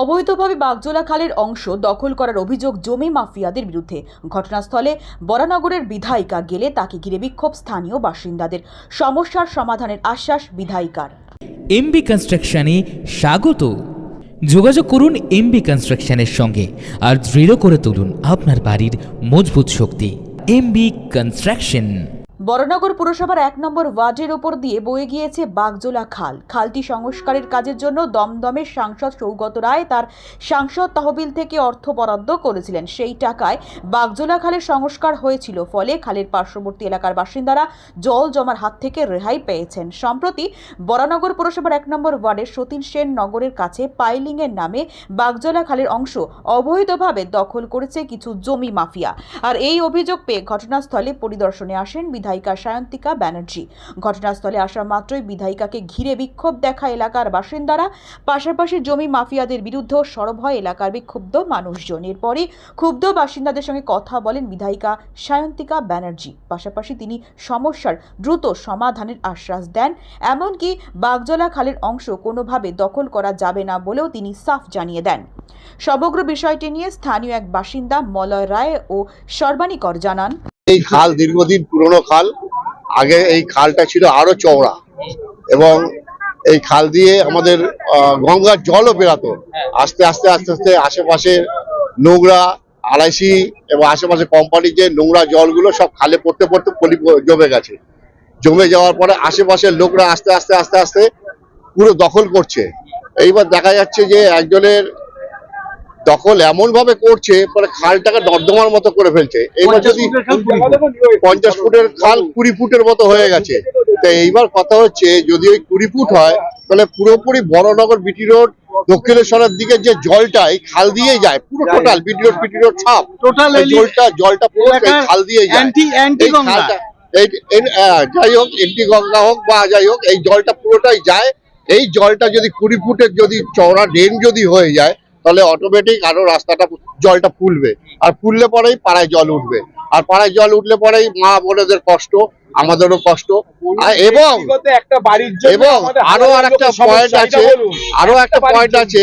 অবৈধভাবে বাগজোলা খালের অংশ দখল করার অভিযোগ জমি মাফিয়াদের বিরুদ্ধে। ঘটনাস্থলে বরানগরের বিধায়িকা গেলে তাকে ঘিরে বিক্ষোভ স্থানীয় বাসিন্দাদের। সমস্যার সমাধানের আশ্বাস বিধায়িকার। এমবি কনস্ট্রাকশনে স্বাগত। যোগাযোগ করুন এমবি কনস্ট্রাকশনের সঙ্গে আর দৃঢ় করে তুলুন আপনার বাড়ির মজবুত শক্তি। MB construction. বরানগর পুরসভার এক নম্বর ওয়ার্ডের ওপর দিয়ে বয়ে গিয়েছে বাগজোলা খাল। খালটি সংস্কারের কাজের জন্য দমদমের সাংসদ সৌগত রায় তার সাংসদ তহবিল থেকে অর্থ বরাদ্দ করেছিলেন। সেই টাকায় বাগজোলা খালের সংস্কার হয়েছিল, ফলে খালের পার্শ্ববর্তী এলাকার বাসিন্দারা জল জমার হাত থেকে রেহাই পেয়েছেন। সম্প্রতি বরানগর পুরসভার এক নম্বর ওয়ার্ডের সতীন সেন নগরের কাছে পাইলিংয়ের নামে বাগজোলা খালের অংশ অবৈধভাবে দখল করেছে কিছু জমি মাফিয়া। আর এই অভিযোগ পেয়ে ঘটনাস্থলে পরিদর্শনে আসেন বিধায়িকা সায়ন্তিকা ব্যানার্জি। ঘটনাস্থলে আসা মাত্রই বিধায়িকাকে ঘিরে বিক্ষোভ দেখা এলাকার বাসিন্দারা। পাশাপাশি জমি মাফিয়াদের বিরুদ্ধেও সরব হয় এলাকার বিক্ষুব্ধ মানুষজন। এরপরে ক্ষুব্ধ বাসিন্দাদের সঙ্গে কথা বলেন বিধায়িকা সায়ন্তিকা ব্যানার্জি। পাশাপাশি তিনি সমস্যার দ্রুত সমাধানের আশ্বাস দেন। এমনকি বাগজলা খালের অংশ কোনোভাবে দখল করা যাবে না বলেও তিনি সাফ জানিয়ে দেন। সমগ্র বিষয়টি নিয়ে স্থানীয় এক বাসিন্দা মলয় রায় ও সর্বাণীকর জানান। এই খাল দীর্ঘদিন পুরনো খাল। আগে এই খালটা ছিল আরও চওড়া। এবং এই খাল দিয়ে আমাদের গঙ্গার জলও বেরাতো। আস্তে আস্তে আস্তে আস্তে আশেপাশে নোংরা আড়াইশি এবং আশেপাশে কোম্পানির যে নোংরা জলগুলো সব খালে পড়তে পড়তে পলি, জমে গেছে। জমে যাওয়ার পরে আশেপাশের লোকরা আস্তে আস্তে আস্তে আস্তে পুরো দখল করছে। এইবার দেখা যাচ্ছে যে একজনের দখল এমন ভাবে করছে পরে খালটাকে নর্দমার মতো করে ফেলছে। এইবার যদি পঞ্চাশ ফুটের খাল কুড়ি ফুটের মতো হয়ে গেছে। তো এইবার কথা হচ্ছে যদি ওই কুড়ি ফুট হয় তাহলে পুরোপুরি বড়নগর বিটি রোড দক্ষিণেশ্বরের দিকে যে জলটা এই খাল দিয়েই যায়। পুরো total BT road BT road ছাপ। টোটাল জলটা জলটা পুরো খাল দিয়ে যায়। যাই হোক এন্টি গঙ্গা হোক বা যাই হোক এই জলটা পুরোটাই যায়। এই জলটা যদি কুড়ি ফুটের যদি চওড়া ড্রেন যদি হয়ে যায় তাহলে অটোমেটিক আরও রাস্তাটা জলটা ফুলবে। আর ফুললে পরেই পাড়ায় জল উঠবে। আর পাড়ায় জল উঠলে পরেই মা বোনেদের কষ্ট আমাদেরও কষ্ট। এবং এবং আরও আর একটা পয়েন্ট আছে আরও একটা পয়েন্ট আছে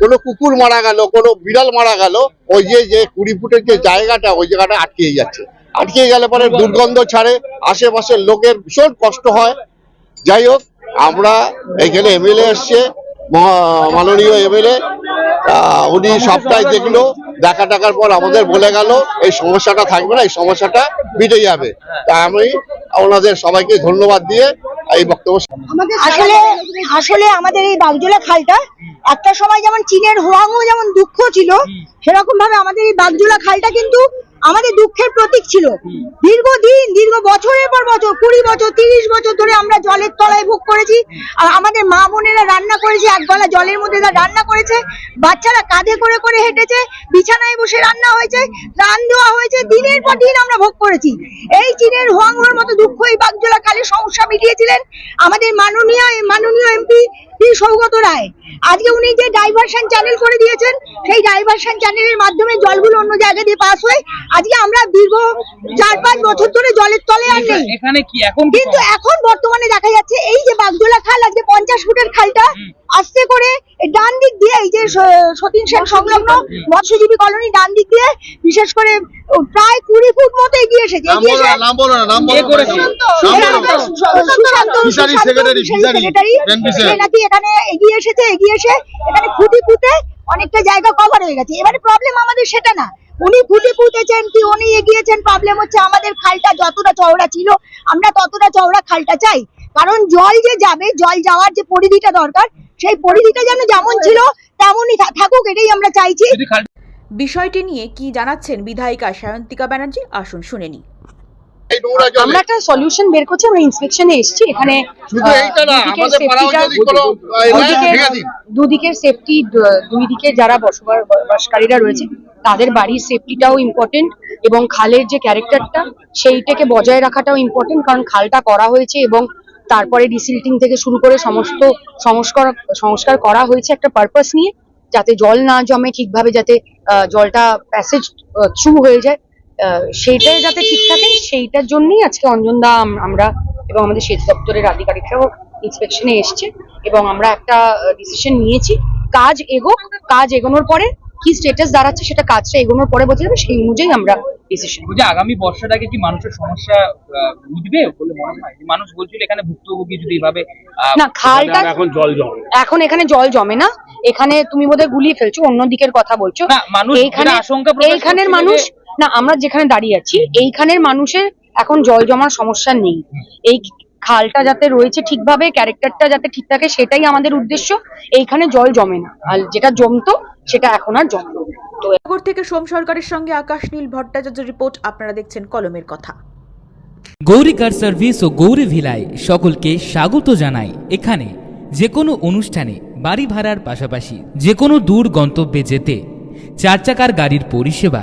কোনো কুকুর মারা গেল কোনো বিড়াল মারা গেল ওই যে যে কুড়ি ফুটের যে জায়গাটা ওই জায়গাটা আটকে যাচ্ছে। আটকে গেলে পরে দুর্গন্ধ ছাড়ে আশেপাশের লোকের ভীষণ কষ্ট হয়। যাই হোক আমরা এখানে এমএলএ এসছে মাননীয় এমএলএ উনি সপ্তাহে দেখল দেখা টাকার পর আমাদের বলে গেল এই সমস্যাটা থাকবে না এই সমস্যাটা মিটে যাবে। তা আমি ওনাদের সবাইকে ধন্যবাদ দিয়ে এই বক্তব্য আসলে আসলে আমাদের এই বাগজোলা খালটা একটা সময় যেমন চীনের হুয়াংও যেমন দুঃখ ছিল সেরকম ভাবে আমাদের এই বাগজোলা খালটা কিন্তু আমাদের দুঃখের প্রতীক ছিল। দীর্ঘদিন, দীর্ঘ বছরের পর বছর, কুড়ি বছর, তিরিশ বছর ধরে আমরা জলের তলায় ভোগ করেছি। আর আমাদের মা বোনেরা রান্না করেছে এক গলা জলের মধ্যে রান্না করেছে। বাচ্চারা কাঁধে করে করে হেঁটেছে, বিছানায় বসে রান্না হয়েছে রান দেওয়া হয়েছে, দিনের পর দিন আমরা ভোগ করেছি। এই চীনের হোয়াংহোর মতো দুঃখ এই বাগজোলা খালের সমস্যা মিটিয়েছিলেন। আমাদের মাননীয় মাননীয় এমপি সৌগত রায়। আজকে উনি যে ডাইভারশন চ্যানেল করে দিয়েছেন সেই ডাইভারশন চ্যানেলের মাধ্যমে জলগুলো অন্য জায়গা দিয়ে পাস হয়। আজকে আমরা দীর্ঘ চার পাঁচ বছর ধরে জলের তলে আর নেই। এখানে কি? এখন কিন্তু এখন বর্তমানে দেখা যাচ্ছে এই যে বাগজোলা খাল আজকে পঞ্চাশ ফুটের খালটা আস্তে করে ডান দিক দিয়ে এই যে সতীন সেন সংলগ্ন মৎস্যজীবী কলোনি ডান দিক দিয়ে বিশেষ করে প্রায় কুড়ি ফুট মতো এগিয়ে এসেছে। এখানে এগিয়ে এসেছে এগিয়ে এসে এখানে খুঁটি পুঁতে অনেকটা জায়গা কভার হয়ে গেছে। এবারে প্রবলেম আমাদের সেটা না। উনি ফুটে ফুটেছেন কি, উনি এগিয়েছেন। প্রবলেম হচ্ছে আমাদের খালটা যতটা চওড়া ছিল, আমরা ততটা চওড়া খালটা চাই। কারণ জল যে যাবে, জল যাওয়ার যে পরিধিটা দরকার, সেই পরিধিটা যেন যেমন ছিল, তেমনই থাকুক, এটাই আমরা চাইছি। বিষয়টি নিয়ে কি জানাচ্ছেন বিধায়িকা সায়ন্তিকা ব্যানার্জি, আসুন শুনে নিই। এই নোংরা জলে। আমরা একটা সলিউশন বের করছি আমরা ইন্সপেকশনে এসেছি এখানে শুধু এইটা না আমাদের পাড়াও যদি কোনো দুদিকের- সেফটি দুই দিকে যারা বসবাস বাসকারীরা রয়েছে তাদের বাড়ির সেফটিটাও ইম্পর্টেন্ট এবং খালের যে ক্যারেক্টারটা সেইটাকে বজায় রাখাটাও ইম্পর্টেন্ট কারণ খালটা করা হয়েছে এবং তারপরে ডিসিল্টিং থেকে শুরু করে সমস্ত সংস্কার সংস্কার করা হয়েছে একটা পারপাস নিয়ে যাতে জল না জমে ঠিকভাবে যাতে আহ, জলটা প্যাসেজ থ্রু হয়ে যায়। সেইটাই যাতে ঠিক থাকে সেইটার জন্যই আজকে অঞ্জনদা আম- আমরা এবং আমাদের সেচ দপ্তরের আধিকারিকরাও ইন্সপেকশনে এসছে এবং আমরা একটা ডিসিশন নিয়েছি। কাজ এগোক কাজ এগোনোর পরে কি স্টেটাস দাঁড়াচ্ছে সেটা কাজটা এগোনোর পরে বোঝা যাবে সেই অনুযায়ী আমরা ডিসিশন বলছি আগামী বর্ষাটাকে কি মানুষের সমস্যা মিটবে বলে মনে হয়? মানুষ বলছিল এখানে ভুক্তভোগী যদি এভাবে না খালটা এখন জল জমে। এখন এখানে জল জমে না। এখানে তুমি বোধহয় গুলিয়ে ফেলছো অন্য দিকের কথা বলছো। না, মানুষ এইখানে আশঙ্কা এইখানের মানুষ না আমরা যেখানে দাঁড়িয়ে আছি এইখানের মানুষের এখন জল জমার সমস্যা নেই। এই খালটা যাতে রয়েছে ঠিকভাবে ক্যারেক্টারটা যাতে ঠিক থাকে সেটাই আমাদের উদ্দেশ্য। এইখানে জল জমে না। আর যেটা জমতো সেটা এখন আর জমে তো নগর থেকে সোম সরকারের সঙ্গে আকাশ নীল ভট্টাচার্য রিপোর্ট আপনারা দেখছেন কলমের কথা। গৌরী কার সার্ভিস ও গৌরী ভিলায় সকলকে স্বাগত জানাই। এখানে যে কোনো অনুষ্ঠানে বাড়ি ভাড়ার পাশাপাশি যে কোনো দূর গন্তব্যে যেতে চার চাকার গাড়ির পরিষেবা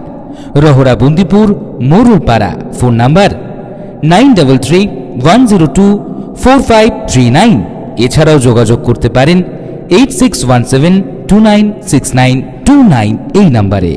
Rahara Bundipur Morulpara phone number nine double three one zero two four five three nine এছাড়াও যোগাযোগ করতে পারেন eight six one seven two nine six nine two nine এই নাম্বারে